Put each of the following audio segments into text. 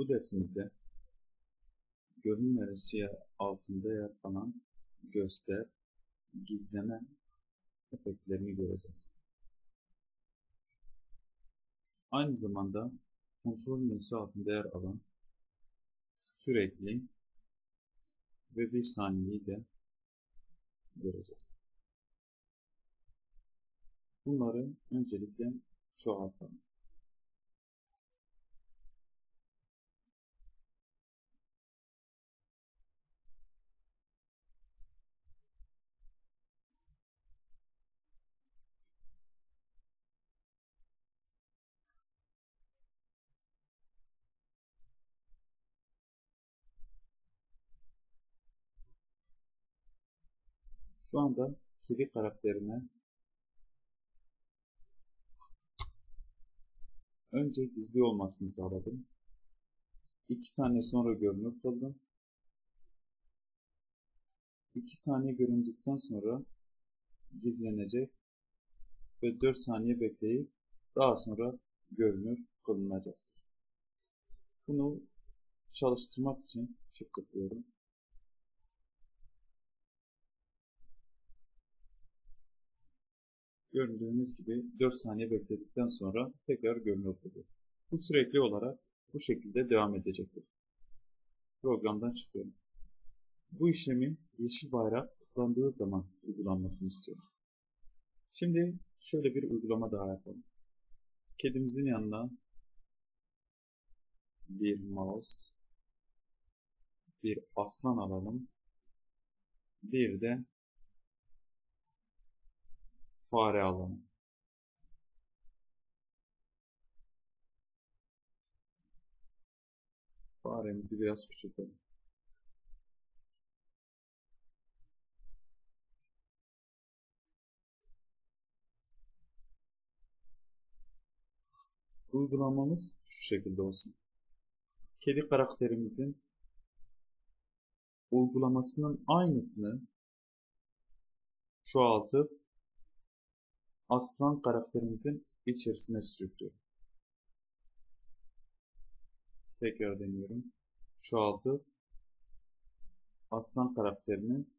Bu dersimizde görünüm versiye altında yer alan göster, gizleme efektlerini göreceğiz. Aynı zamanda kontrol menüsü altında yer alan sürekli ve bir saniyeyi de göreceğiz. Bunları öncelikle çoğaltalım. Şu anda kedi karakterine önce gizli olmasını sağladım. 2 saniye sonra görünür kıldım. 2 saniye göründükten sonra gizlenecek ve 4 saniye bekleyip daha sonra görünür kılınacaktır. Bunu çalıştırmak için çift tıklıyorum. Gördüğünüz gibi 4 saniye bekledikten sonra tekrar görünür oluyor. Bu sürekli olarak bu şekilde devam edecektir. Programdan çıkıyorum. Bu işlemin yeşil bayrak tıklandığı zaman uygulanmasını istiyorum. Şimdi şöyle bir uygulama daha yapalım. Kedimizin yanına bir mouse, bir aslan alalım. Bir de fare alanı. Faremizi biraz küçültelim. Uygulamamız şu şekilde olsun. Kedi karakterimizin uygulamasının aynısını çoğaltıp aslan karakterimizin içerisine sürüklüyor. Tekrar deniyorum. Çoğaltıp aslan karakterinin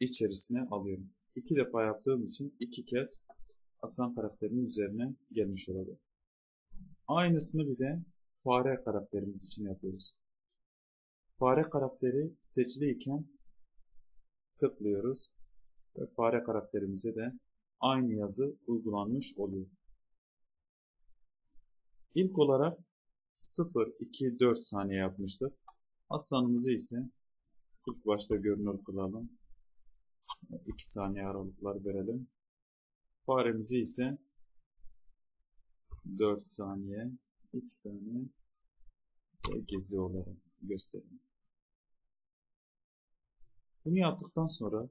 içerisine alıyorum. İki defa yaptığım için iki kez aslan karakterinin üzerine gelmiş olacak. Aynısını bir de fare karakterimiz için yapıyoruz. Fare karakteri seçiliyken tıklıyoruz ve fare karakterimize de aynı yazı uygulanmış oluyor. İlk olarak 0, 2, 4 saniye yapmıştık. Aslanımızı ise ilk başta görünür kılalım. 2 saniye aralıklar verelim. Faremizi ise 4 saniye, 2 saniye ve gizli olarak gösterelim. Bunu yaptıktan sonra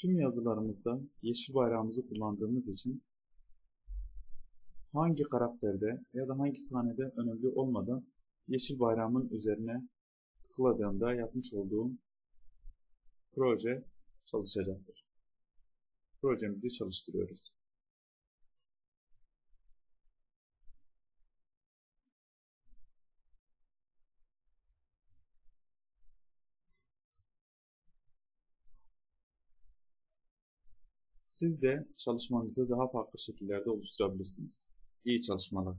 Tüm yazılarımızda yeşil bayrağımızı kullandığımız için hangi karakterde ya da hangi sahnede önemli olmadan yeşil bayrağımın üzerine tıkladığımda yapmış olduğum proje çalışacaktır. Projemizi çalıştırıyoruz. Siz de çalışmanızı daha farklı şekillerde oluşturabilirsiniz. İyi çalışmalar.